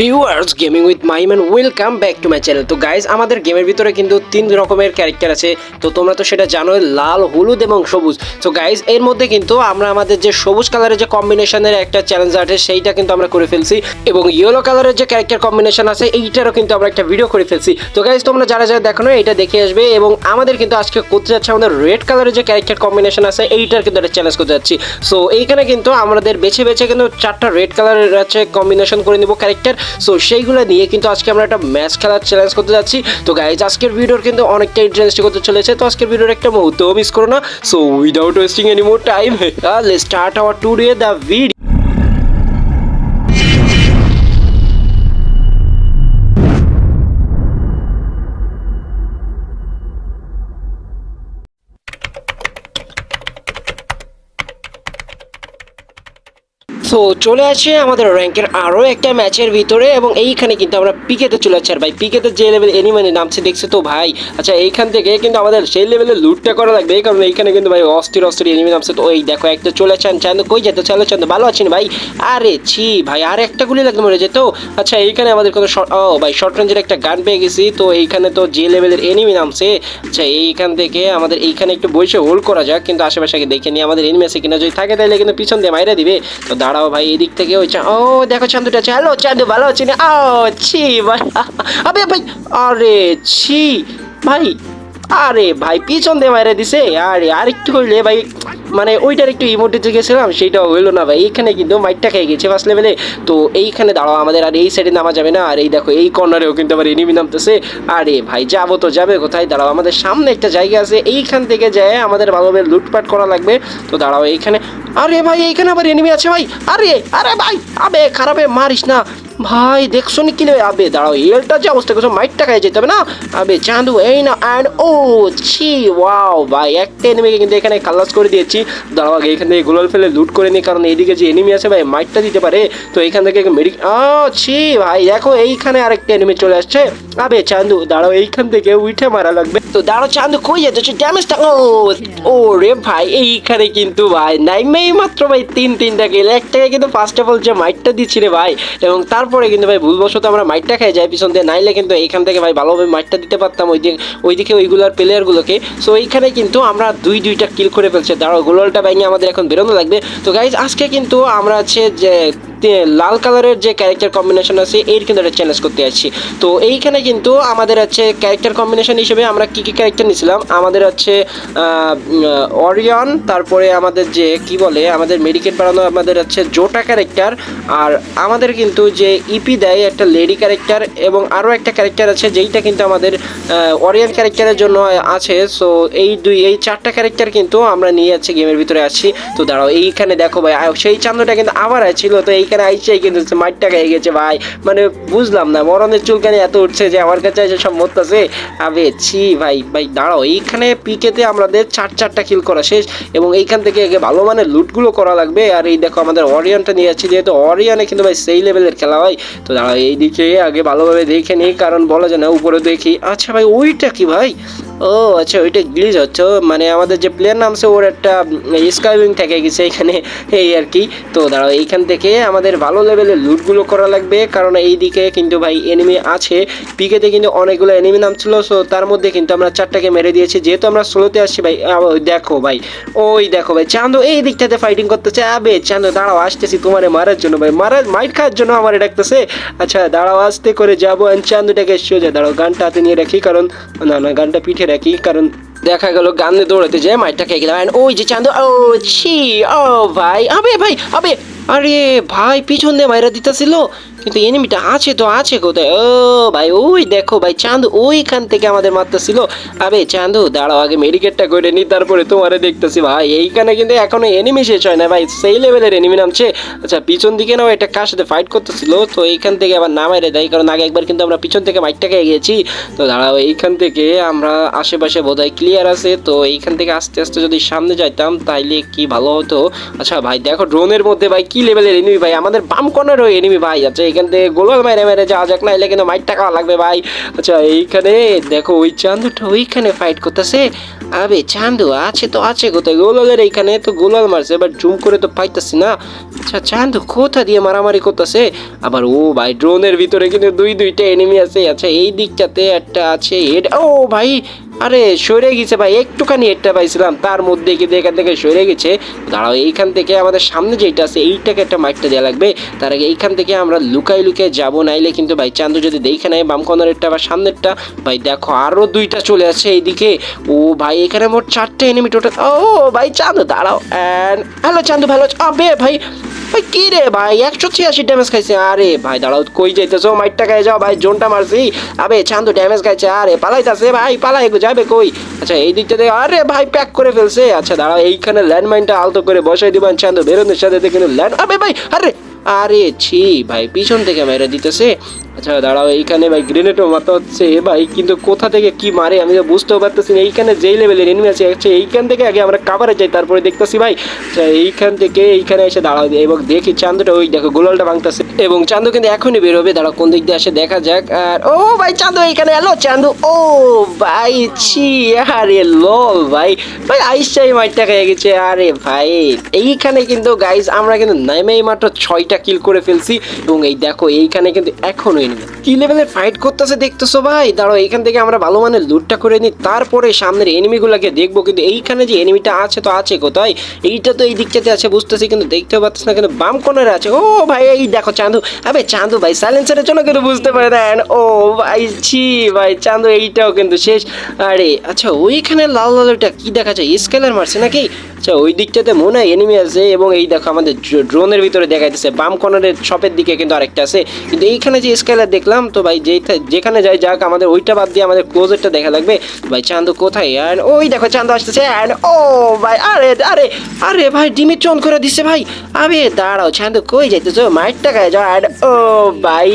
Viewers gaming with my man welcome back to my channel তো guys আমাদের গেমের ভিতরে কিন্তু তিন রকমের ক্যারেক্টার আছে। তো তোমরা তো সেটা জানো লাল, হলুদ এবং সবুজ। তো গাইজ এর মধ্যে কিন্তু আমরা আমাদের যে সবুজ কালারের যে কম্বিনেশনের একটা চ্যালেঞ্জ আছে, সেইটা কিন্তু আমরা করে ফেলছি। এবং ইয়েলো কালারের যে ক্যারেক্টার কম্বিনেশন আছে, এইটারও কিন্তু আমরা একটা ভিডিও করে ফেলছি। তো গাইজ তোমরা যারা যারা দেখো না এটা দেখে আসবে এবং আমাদের কিন্তু আজকে করতে যাচ্ছে আমাদের রেড কালারের যে ক্যারেক্টার কম্বিনেশন আছে, এইটার কিন্তু একটা চ্যালেঞ্জ করতে যাচ্ছি। সো এইখানে কিন্তু আমাদের বেছে বেছে কিন্তু চারটা রেড কালারের আছে কম্বিনেশন করে নিব ক্যারেক্টার সো সেইগুলো নিয়ে কিন্তু আজকে আমরা একটা ম্যাচ খেলার চ্যালেঞ্জ করতে যাচ্ছি। তো গাইজ আজকের ভিডিওর কিন্তু অনেকটা ইন্টারেস্টিং করতে চলেছে। তো আজকের ভিডিওর একটা মুহূর্তও মিস করো না। So without wasting any more time start our today the video so চলে আসে আমাদের র্যাঙ্কের আরও একটা ম্যাচের ভিতরে এবং এইখানে কিন্তু আমরা পিকেতে চলে যাচ্ছি আর ভাই পিকেতে যে লেভেল এনিমানি নামছে, দেখছে তো ভাই? আচ্ছা এইখান থেকে কিন্তু আমাদের সেই লেভেলে লুটটা করা লাগবে। এই কারণে এইখানে কিন্তু ভাই অস্থির অস্থির এনিমি নামছে। তো ওই দেখো, একটা চলে চান চান কই যেত চলো চান ভালো আছেন ভাই? আরে ছি ভাই, আর একটা গুলি লাগবে মরে যেত। আচ্ছা এইখানে আমাদের কোনো ও ভাই শর্ট রেঞ্জের একটা গান পেয়ে গেছি। তো এইখানে তো যে লেভেলের এনিমি নামছে। আচ্ছা এইখান থেকে আমাদের এইখানে একটু বসে হোল্ড করা যাক। কিন্তু আশেপাশে দেখে নিই, আমাদের এনিমি আছে কিনা। যদি থাকে তাহলে কিন্তু পিছন দিয়ে মাইরা দিবে। তো দাঁড়াও ভাই, এদিক থেকে ওই ও, দেখো চান্দুটা হ্যালো, চান্দু, ভালো আছি না? ও, ছি, ভাই। আবে, ভাই, আরে, ছি, ভাই, আরে, ভাই, পিছন দিয়ে মাইরে দিছে? আরে আর একটু হইলে, ভাই মানে ওইটার একটু ইমোটিতে গেছিলাম সেইটা হইল না, ভাই। এইখানে কিন্তু মাইটটা খেয়ে গেছে ফার্স্ট লেভেলে তো এইখানে দাঁড়াও, আমাদের আর এই সাইডে নামা যাবে না। আর এই দেখো, এই কর্নারেও কিন্তু আবার এনিমি নামতেছে। আরে, ভাই, যাব তো, যাবে কোথায়? দাঁড়াও, আমাদের সামনে একটা জায়গা আছে। এইখান থেকে যায় আমাদের ভালোভাবে লুটপাট করা লাগবে। তো দাঁড়াও, এইখানে আরে ভাই, এইখানে আবার এনিমি আছে ভাই। আরে আরে ভাই, আবে, খারাপে মারিস না। ভাই, দেখছ নি কিনে আবে, দাঁড়াও এলটা যে অবস্থা করছ মাইটটা খাই যেতে হবে না? আবে, চাঁদু, এই না অ্যান্ড ও, ছি ওয়াও ভাই, একটা এনিমিকে কিন্তু এখানে খালাস করে দিয়েছি। দাঁড়াও, আগে এখান থেকে গোলাল ফেলে লুট করে নিই কারণ এইদিকে যে এনিমি আছে ভাই মাইটটা দিতে পারে। তো এইখান থেকে মেডিক ছি, ভাই, দেখো, এইখানে আরেকটা এনিমি চলে আসছে। আবে চান্দু, দাঁড়াও, এইখান থেকে উঠে মারা লাগবে। তো দাঁড়াও চান্দু, কই যাচ্ছে? ড্যামেজটা ও ও রে ভাই, এইখানে কিন্তু ভাই নাইমেই মাত্র ভাই, তিন, তিনটা গেলে একটাকে কিন্তু ফার্স্ট অফ অল যে মাইটটা দিচ্ছি রে ভাই, এবং তারপরে কিন্তু ভাই ভুলবশত আমরা মাইটটা খেয়ে যাই, পিছন দিয়ে নাইলে কিন্তু এইখান থেকে ভাই ভালোভাবে মাইটটা দিতে পারতাম ওই দিকে ওইদিকে ওইগুলোর প্লেয়ারগুলোকে সো এইখানে কিন্তু আমরা দুই, দুইটা কিল করে ফেলছে। দাঁড়াও, গোলালটা ভেঙে আমাদের এখন বেরোনো লাগবে। তো গাইজ আজকে কিন্তু আমরা আছে যে লাল কালারের যে ক্যারেক্টার কম্বিনেশন আছে, এর কিন্তু একটা চ্যালেঞ্জ করতে যাচ্ছি। তো এইখানে কিন্তু আমাদের হচ্ছে ক্যারেক্টার কম্বিনেশন হিসেবে আমরা কী কী ক্যারেক্টার নিয়েছিলাম? আমাদের হচ্ছে অরিয়ন তারপরে আমাদের যে, কি বলে, আমাদের মেডিকেট বাড়ানো আমাদের হচ্ছে জোটা ক্যারেক্টার আর আমাদের কিন্তু যে ইপি দেয় একটা লেডি ক্যারেক্টার এবং আরও একটা ক্যারেক্টার আছে যেইটা কিন্তু আমাদের অরিয়ন ক্যারেক্টারের জন্য আছে। সো এই দুই, এই চারটা ক্যারেক্টার কিন্তু আমরা নিয়ে যাচ্ছি গেমের ভিতরে আছি। তো দাঁড়াও, এইখানে দেখো ভাই সেই চান্দটা কিন্তু আবার ছিল তো এইখানে আইসেই কিন্তু মাঠটা খেয়ে গেছে ভাই। মানে বুঝলাম না, মরণের চুলকানি এত উঠছে যে আমার কাছে এসে সব মরতেছে। আবে ছি ভাই ভাই দাঁড়াও, এইখানে পিকেতে আমাদের চার চারটা কিল করা শেষ এবং এইখান থেকে ভালো মানের লুটগুলো করা লাগবে। আর এই দেখো আমাদের অরিয়নটা নিয়ে যাচ্ছি, যেহেতু অরিয়নে কিন্তু ভাই সেই লেভেলের খেলা হয়। তো দাঁড়াও এই দিকে আগে ভালোভাবে দেখে নিই, কারণ বলা যায় না, উপরে দেখি। আচ্ছা ভাই, ওইটা কি ভাই? ও আচ্ছা ওইটা গ্লিজ হচ্ছে। মানে আমাদের যে প্লেয়ার নামছে ওর একটা স্কাইউইং থেকে গেছে এখানে, এই আর কি। তো দাঁড়াও, এইখান থেকে আমাদের ভালো লেভেলের লুটগুলো করা লাগবে, কারণ এই দিকে কিন্তু ভাই এনিমি আছে। পিকেতে কিন্তু অনেকগুলো এনিমি নামছিল সো তার মধ্যে কিন্তু আমরা চারটাকে মেরে দিয়েছি। যেহেতু আমরা স্লোতে আসছি ভাই দেখো ভাই, ওই দেখো ভাই চাঁদো এই দিকটাতে ফাইটিং করতেছে। আবে চাঁদো দাঁড়াও, আসতেছি তোমারে মারার জন্য ভাই। মারার মাইট খাওয়ার জন্য আমার ডাকতেছে। আচ্ছা দাঁড়াও, আসতে করে যাব। চান্দুটাকে সোজা, দাঁড়াও, গানটা হাতে নিয়ে রাখি, কারণ, না না, গানটা পিঠে রাখি কারণ দেখা গেল গানে দৌড়াতে যে মাইটটা খেয়ে গেলাম। ওই যে চান্দু ও, ছি, ও ভাই, আবে ভাই, আবে। আরে ভাই, পিছন দিয়ে মাইরা দিতেছিল, কিন্তু এনিমিটা আছে তো, আছে কোথায়? ও ভাই, ওই দেখো ভাই চান্দু ওইখান থেকে আমাদের মারতেছিল। আবে চান্দু দাঁড়াও, আগে মেডিকেটটা করে নি, তারপরে তোমারে দেখতেছি ভাই। এইখানে কিন্তু এখনও এনিমি শেষ হয় না ভাই, সেই লেভেলের এনিমি নামছে। আচ্ছা পিছন দিকে নাও একটা কার সাথে ফাইট করতেছিল? তো এইখান থেকে আবার না মাইরে দেয়, কারণ আগে একবার কিন্তু আমরা পিছন থেকে মাইটটাকে গিয়েছি তো দাঁড়াও, এইখান থেকে আমরা আশেপাশে বোধহয় ক্লিয়ার আছে। তো এইখান থেকে আস্তে আস্তে যদি সামনে যাইতাম, তাইলে কি ভালো হতো? আচ্ছা ভাই, দেখো ড্রোনের মধ্যে ভাই, কি কি লেভেলের এনিমি ভাই? আমাদের বাম কর্নারও এনিমি ভাই। আচ্ছা এখান থেকে গোলাল মেরে মেরে যাওয়া যাক না এলে কিন্তু মাইট টাকা লাগবে ভাই। আচ্ছা এইখানে দেখো, ওই চান্দুটা ওইখানে ফাইট করতেছে। আবে, চান্দু আছে তো, আছে কোথায়? গোলালের এইখানে তো গোলাল মারছে এবার জুম করে তো পাইতেছি না। আচ্ছা চান্দু কোথা দিয়ে মারামারি করতেছে? আবার, ও ভাই ড্রোনের ভিতরে কিন্তু দুই, দুইটা এনিমি আছে। আচ্ছা এই দিকটাতে একটা আছে হেড ও ভাই আরে, সরে গেছে ভাই, একটুখানি হেডটা পাইছিলাম, তার মধ্যে কিন্তু এখান থেকে সরে গেছে। দাঁড়াও, এইখান থেকে আমাদের সামনে যেটা আছে, এইটাকে একটা মাইকটা দেওয়া লাগবে। তার আগে এইখান থেকে আমরা লুকাই লুকাই যাব, নাইলে কিন্তু ভাই চান্দু যদি দেখে নেয়, বাম কর্নারেরটা বা সামনেরটা, ভাই দেখো আরও দুইটা চলে আসছে এইদিকে। ও ভাই, এখানে মোট চারটে এনিমি টোটাল ও ভাই চান্দু, দাঁড়াও অ্যান্ড হ্যালো চান্দু, ভালো আছো? ভাই ভাই, কি রে ভাই? একশো ছিয়াশি ড্যামেজ খাইছে। আরে ভাই, দাঁড়াও, কই যাইতেছো? মাইটটা খাই যাও ভাই, জোনটা মারছি। আবে, চান্দু ড্যামেজ খাইছে, আরে পালাইতাছে ভাই, পালাই যাবে কই? আচ্ছা এই দিকটা দেখে, আরে ভাই, প্যাক করে ফেলছে। আচ্ছা দাঁড়াও, এইখানে ল্যান্ডমাইনটা আলতো করে বসাই দিবেন চান্দু বেরোনোর সাথে দেখে ল্যান্ড আবে ভাই, আরে আরে ছি, ভাই, পিছন থেকে মেরে দিতেছে। আচ্ছা দাঁড়াও, এইখানে ভাই গ্রেনেডও মারতে হচ্ছে এ ভাই, কিন্তু কোথা থেকে কি মারে, আমি তো বুঝতেও পারতেছি না। এইখানে যেই লেভেলের এনিমি আছে আচ্ছা এইখান থেকে আগে আমরা কাভারে যাই, তারপরে দেখতেছি ভাই। আচ্ছা এইখান থেকে এইখানে এসে দাঁড়াও, এবং দেখি চান্দুটা ওই দেখো, গোলালটা ভাঙতেছে। এবং চান্দু কিন্তু এখনই বেরোবে। দাঁড়াও, কোন দিক দিয়ে আসে দেখা যাক। আর, ও ভাই চান্দু এইখানে এলো চান্দু ও ভাই, ছি, আরে লল, ভাই। ভাই আইসাই মাইটটা খেয়ে গেছে, আরে ভাই। এইখানে কিন্তু গাইজ আমরা কিন্তু নেমেই মাত্র ছয়টা কিল করে ফেলছি এবং এই দেখো এইখানে কিন্তু এখনও এনিমি কি লেভেলের ফাইট করতেছে দেখতেছো ভাই? দাঁড়াও, এইখান থেকে আমরা ভালো মানের লুটটা করে নিই, তারপরে সামনের এনিমিগুলোকে দেখব, কিন্তু এইখানে যে এনিমিটা আছে তো আছে কোথায়? এইটা তো এই দিকটাতে আছে, বুঝতেছি, কিন্তু দেখতেও পাচ্ছি না, কিন্তু বাম কর্নারে আছে। ও ভাই, এই দেখো চান্দু আবে চান্দু ভাই সাইলেন্সারের জন্য কিন্তু বুঝতে পারে না ও ভাই, ছি ভাই চান্দু এইটাও কিন্তু শেষ। আরে আচ্ছা ওইখানে লাল লাল ওটা কি দেখা যায়? স্কেলার মারছে নাকি? আচ্ছা ওই দিকটাতে মনে হয় এনিমি আছে এবং এই দেখো আমাদের ড্রোনের ভিতরে দেখাইতেছে। বাম কর্নারের শপের দিকে কিন্তু আরেকটা আছে। কিন্তু এইখানে যে স্কেলার দেখলাম, তো ভাই যেই যেখানে যাই যাক, আমাদের ওইটা বাদ দিয়ে আমাদের ক্লোজেরটা দেখা লাগবে। ভাই চান্দু কোথায়? অ্যান্ড ওই দেখো, চান্দু আসতেছে। অ্যান্ড ও ভাই, আরে আরে আরে ভাই ডিমি চন করে দিছে ভাই। আবে, দাঁড়াও, চান্দু কই যাইতেছো? মাইটটা খায় যাও। And ও ভাই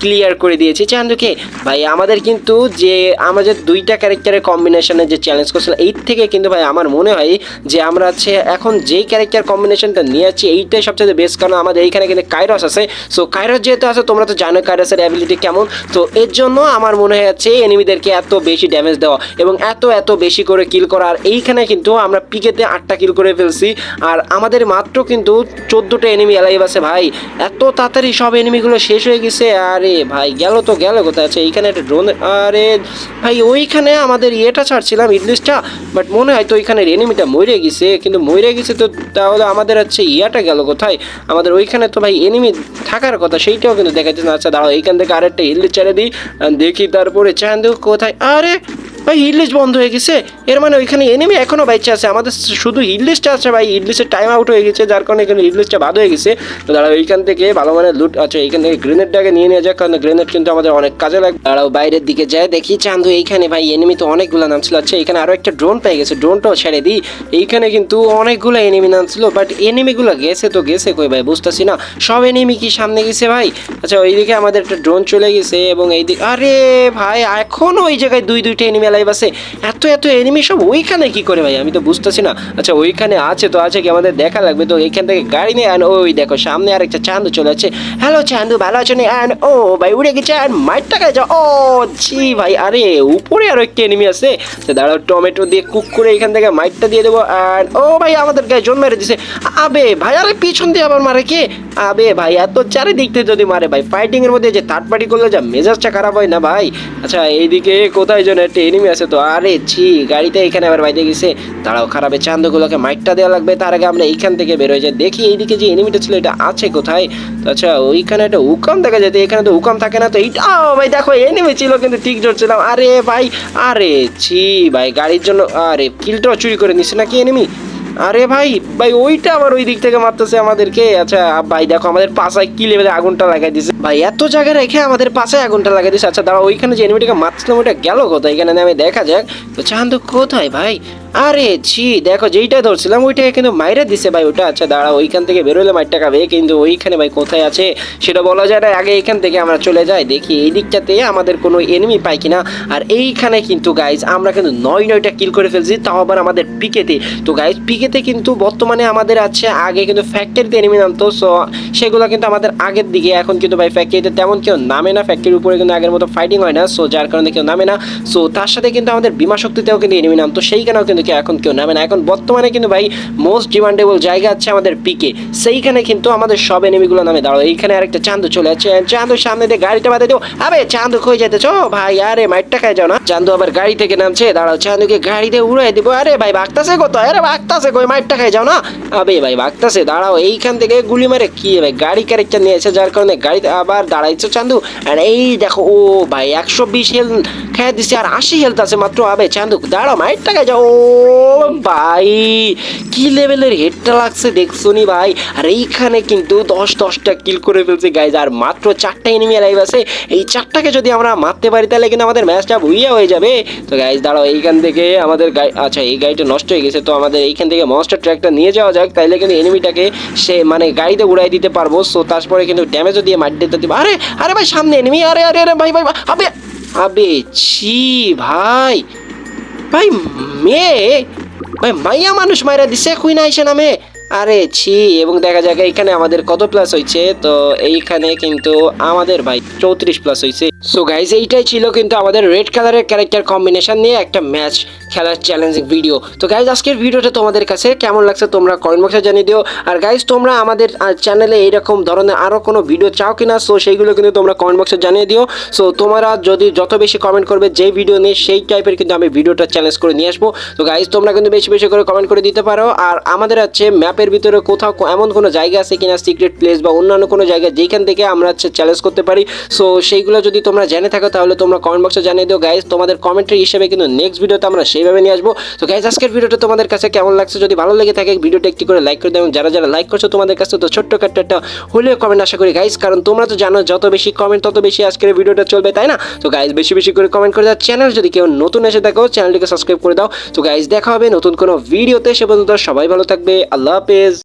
ক্লিয়ার করে দিয়েছি চান্দুকে। ভাই, আমাদের কিন্তু যে, আমাদের দুইটা ক্যারেক্টারের কম্বিনেশনে যে চ্যালেঞ্জ করছিল এই থেকে কিন্তু ভাই, আমার মনে হয় যে আমরা হচ্ছে এখন যেই ক্যারেক্টার কম্বিনেশনটা নিয়ে আছি এইটাই সবচেয়ে বেস্ট কারণ আমাদের এইখানে কিন্তু কাইরস আছে। সো কাইরস যেহেতু আছে, তোমরা তো জানো কাইরসের অ্যাবিলিটি কেমন। তো এর জন্য আমার মনে হচ্ছে এনিমিদেরকে এত বেশি ড্যামেজ দেওয়া এবং এত এত বেশি করে কিল করা। আর এইখানে কিন্তু আমরা পিকেতে আটটা কিল করে ফেলছি। আর আমাদের মাত্র কিন্তু চোদ্দোটা এনিমি অ্যালাইভ আছে ভাই। এত তাড়াতাড়ি সব এনিমিগুলো শেষ হয়ে গেছে। আরে ভাই, গেল তো, গেল কোথায় আছে? এইখানে একটা ড্রোন আরে ভাই, ওইখানে আমাদের ইয়েটা ছাড়ছিলাম ইডলিশটা বাট মনে হয় তো ওইখানের এনিমিটা মরে গেছে। কিন্তু মরে গেছে তো তাহলে আমাদের হচ্ছে ইয়াটা গেল কোথায়? আমাদের ওইখানে তো ভাই এনিমি থাকার কথা, সেইটাও কিন্তু দেখাচ্ছে না। আচ্ছা দাঁড়াও, এইখান থেকে আরেকটা হিল ছেড়ে দিই। দেখি তারপরে চান্দু কোথায়? আরে! ভাই ইডলিশ বন্ধ হয়ে গেছে। এর মানে ওইখানে এনিমি এখনও বাইচে আছে। আমাদের শুধু ইডলিশটা আছে ভাই। ইডলিশের টাইম আউট হয়ে গেছে, যার কারণে এখানে ইডলিশটা বাদ হয়ে গেছে। তো দাঁড়াও, এইখান থেকে ভালো মানে লুট আচ্ছা এইখান থেকে গ্রেনেডটাকে নিয়ে নিয়ে যাক, কারণ গ্রেনেড কিন্তু আমাদের অনেক কাজে লাগবে দাঁড়াও, বাইরের দিকে যায় দেখি চান্দু এইখানে ভাই এনিমি তো অনেকগুলো নাম ছিল আচ্ছা এখানে আরও একটা ড্রোন পেয়ে গেছে। ড্রোনটাও ছেড়ে দিই। এইখানে কিন্তু অনেকগুলো এনিমি নাম ছিল বাট এনিমিগুলো গেছে তো গেছে কই ভাই, বুঝতেছি না। সব এনিমি কি সামনে গেছে ভাই? আচ্ছা ওইদিকে আমাদের একটা ড্রোন চলে গেছে এবং এইদিকে আরে ভাই এখনও ওই জায়গায় দুই দুইটা এনিমি লাইভ আছে, এত এত এনিমি সব ওইখানে কি করে ভাই? আমি তো বুঝতেছি না। আচ্ছা ওইখানে আছে তো, আছে কি আমাদের দেখা লাগবে? তো এইখান থেকে গাড়ি নিয়ে আন। ওই দেখো, সামনে আর একটা চান্দু চলে যাচ্ছে। হ্যালো চান্দু ভালো আছো ও, ভাই, উড়ে গেছে। মাইটটা খাই যাও ও জি ভাই, আরে, উপরে আরও একটা এনিমি আছে। তো দাঁড়াও, টমেটো দিয়ে কুক করে এখান থেকে মাইটটা দিয়ে দেবো। আর ও ভাই, আমাদের গায়ে জন্ম মেরে দিছে। আবে ভাই, আরে পিছন দিয়ে আবার মারে কে? আবে ভাই, এত চারিদিক থেকে যদি মারে ভাই ফাইটিং এর মধ্যে যে থার্ড পার্টি করলে যা মেজাজটা খারাপ হয় না ভাই? আচ্ছা এইদিকে কোথায় যেন একটা এনিমি আছে তো, আরে ছি, গাড়িতে এখানে আবার বাইরে গেছে। দাঁড়াও, খারাপের চান্দগুলোকে মাইকটা দেওয়া লাগবে, তার আগে আমরা এইখান থেকে বেরোয় যাই। দেখি এইদিকে যে এনিমিটা ছিল, এটা আছে কোথায়? আচ্ছা ওইখানে একটা উকাম দেখা যেত এখানে তো উকাম থাকে না, তো এইটা ভাই, দেখো এনিমি ছিল, কিন্তু ঠিক ধরছিলাম। আরে ভাই, আরে ছি, ভাই, গাড়ির জন্য, আরে কিলটাও চুরি করে নিছে নাকি এনিমি আরে ভাই ভাই ওইটা আবার ওই দিক থেকে মারতেছে আমাদেরকে। আচ্ছা ভাই দেখো, আমাদের পাশায় কি লেভেলে আগুনটা লাগাই দিছে? ভাই, এত জায়গায় রেখে আমাদের পাশায় আগুনটা লাগাই দিছে। আচ্ছা দাঁড়া ওইখানে যে এনিমিটাকে মারছিলাম ওইটা গেল কোথায়? এখানে আমি দেখা যাক। তো চান্দু কোথায়, ভাই? আরে ছি, দেখো যেইটা ধরছিলাম ওইটাকে কিন্তু মাইরে দিছে ভাই ওটা। আচ্ছা দাঁড়া ওইখান থেকে বেরোলে মাইরটা খাবে কিন্তু ওইখানে ভাই কোথায় আছে সেটা বলা যায় না। আগে এখান থেকে আমরা চলে যাই, দেখি এই দিকটাতে আমাদের কোনো এনিমি পাই কিনা। আর এইখানে কিন্তু গাইজ আমরা কিন্তু নয় নয়টা কিল করে ফেলছি, তাও আবার আমাদের পিকেতে। তো গাইজ পিকেতে কিন্তু বর্তমানে আমাদের আছে, আগে কিন্তু ফ্যাক্টরিতে এনিমি নামতো সো সেগুলো কিন্তু আমাদের আগের দিকে। এখন কিন্তু ভাই ফ্যাক্টরিতে তেমন কেউ নামে না ফ্যাক্টরির উপরে কিন্তু আগের মতো ফাইটিং হয় না সো যার কারণে কেউ নামে না। সো তার সাথে কিন্তু আমাদের বিমা শক্তিতেও কিন্তু এনিমি নামতো, সেইখানেও কিন্তু কেউ এখন কেউ নামে না। এখন বর্তমানে কিন্তু ভাই মোস্ট ডিমান্ডেবল জায়গা আছে আমাদের পিকে। সেইখানে কিন্তু আমাদের সব এনিমিগুলো নামে দাঁড়ো এইখানে আরেকটা চান্দু চলে যাচ্ছে চান্দুর সামনে দিয়ে গাড়িটা বাঁধে দিও। আবে চান্দু কই যেতেছ ভাই, আরে মাইটটা খাই যাও না। চান্দু আবার গাড়ি থেকে নামছে। দাঁড়াও চান্দুকে গাড়ি দিয়ে উড়াই দিব। আরে ভাই বাগতাছে কত আরে বাগতাছে কই? মাইটটা খাই যাও না। আবে ভাই বাগতাছে দাঁড়াও, এইখান থেকে গুলি মারে কি ভাই? গাড়ি ক্যারেক্টার নিয়েছে যার কারণে গাড়িতে আবার দাঁড়াইছো চান্দু আর এই দেখো, ও ভাই, একশো বিশ হেল খেয়ে দিছে আর আশি হেলথ আছে মাত্র। আবে চান্দু দাঁড়াও, মাইটটা খাই যাও। ও ভাই, কি লেভেলের হেডটা লাগছে দেখছ নি ভাই? আর এইখানে কিন্তু দশ দশটা কিল করে ফেলছে গাইজ আর মাত্র চারটা এনিমি লাইভ আছে। এই চারটাকে যদি আমরা মারতে পারি, তাহলে কিন্তু আমাদের ম্যাচটা ভুইয়া হয়ে যাবে। তো গাইজ দাঁড়াও, এইখান থেকে আমাদের গাড়ি আচ্ছা এই গাড়িটা নষ্ট হয়ে গেছে, তো আমাদের এইখান থেকে মনস্টার ট্র্যাকটা নিয়ে যাওয়া যাক, তাইলে কিন্তু এনিমিটাকে সে মানে গাড়িতে উড়াই দিতে পারব। সো তারপরে কিন্তু ড্যামেজও দিয়ে মার দিতে দিবে আরে আরে ভাই, সামনে এনিমি আরে আরে আরে ভাই ভাই, আবে আবে, ছি, ভাই। ভাই মেয়ে? ভাই মাইয়া মানুষ মাইরা দিছে কুই না মেয়ে? আরে ছি, এবং দেখা যাক এখানে আমাদের কত প্লাস হয়েছে তো এইখানে কিন্তু আমাদের ভাই চৌত্রিশ প্লাস হয়েছে সো গাইজ এইটাই ছিল কিন্তু আমাদের রেড কালারের ক্যারেক্টার কম্বিনেশন নিয়ে একটা ম্যাচ খেলার চ্যালেঞ্জিং ভিডিও তো গাইজ আজকের ভিডিওটা তোমাদের কাছে কেমন লাগছে তোমরা কমেন্ট বক্সে জানিয়ে দিও। আর গাইজ তোমরা আমাদের চ্যানেলে এইরকম ধরনের আরও কোনো ভিডিও চাও কিনা সো সেইগুলো কিন্তু তোমরা কমেন্ট বক্সে জানিয়ে দিও। সো তোমরা যদি যত বেশি কমেন্ট করবে, যেই ভিডিও নিয়ে সেই টাইপের কিন্তু আমি ভিডিওটা চ্যালেঞ্জ করে নিয়ে আসব। তো গাইজ তোমরা কিন্তু বেশি বেশি করে কমেন্ট করে দিতে পারো। আর আমাদের আছে ম্যাপের ভিতরে কোথাও এমন কোনো জায়গা আছে কিনা সিক্রেট প্লেস বা অন্যান্য কোনো জায়গা যেখান থেকে আমরা চ্যালেঞ্জ করতে পারি। সো সেইগুলো যদি তোমরা জেনে থাকো, তাহলে তোমরা কমেন্ট বক্সে জানিয়ে দিও। গাইজ তোমাদের কমেন্ট্রি হিসেবে কিন্তু নেক্সট ভিডিওতে আমরা সেইভাবে নিয়ে আসব। তো গাইজ আজকের ভিডিওটা তোমাদের কাছে কেমন লাগছে? যদি ভালো লেগে থাকে ভিডিওটা একটি করে লাইক করে দেবেন যারা যারা লাইক করছ তোমাদের কাছে তো ছোট্ট কাট্ট একটা হলেও কমেন্ট আশা করি গাইজ কারণ তোমরা তো জানো, যত বেশি কমেন্ট তত বেশি আজকের ভিডিওটা চলবে, তাই না? তো গাইজ বেশি বেশি করে কমেন্ট করে দাও। চ্যানেল যদি কেউ নতুন এসে থাকো চ্যানেলটিকে সাবস্ক্রাইব করে দাও। তো গাইজ দেখা হবে নতুন কোনো ভিডিওতে সে পর্যন্ত সবাই ভালো থাকবে। আল্লাহ হাফেজ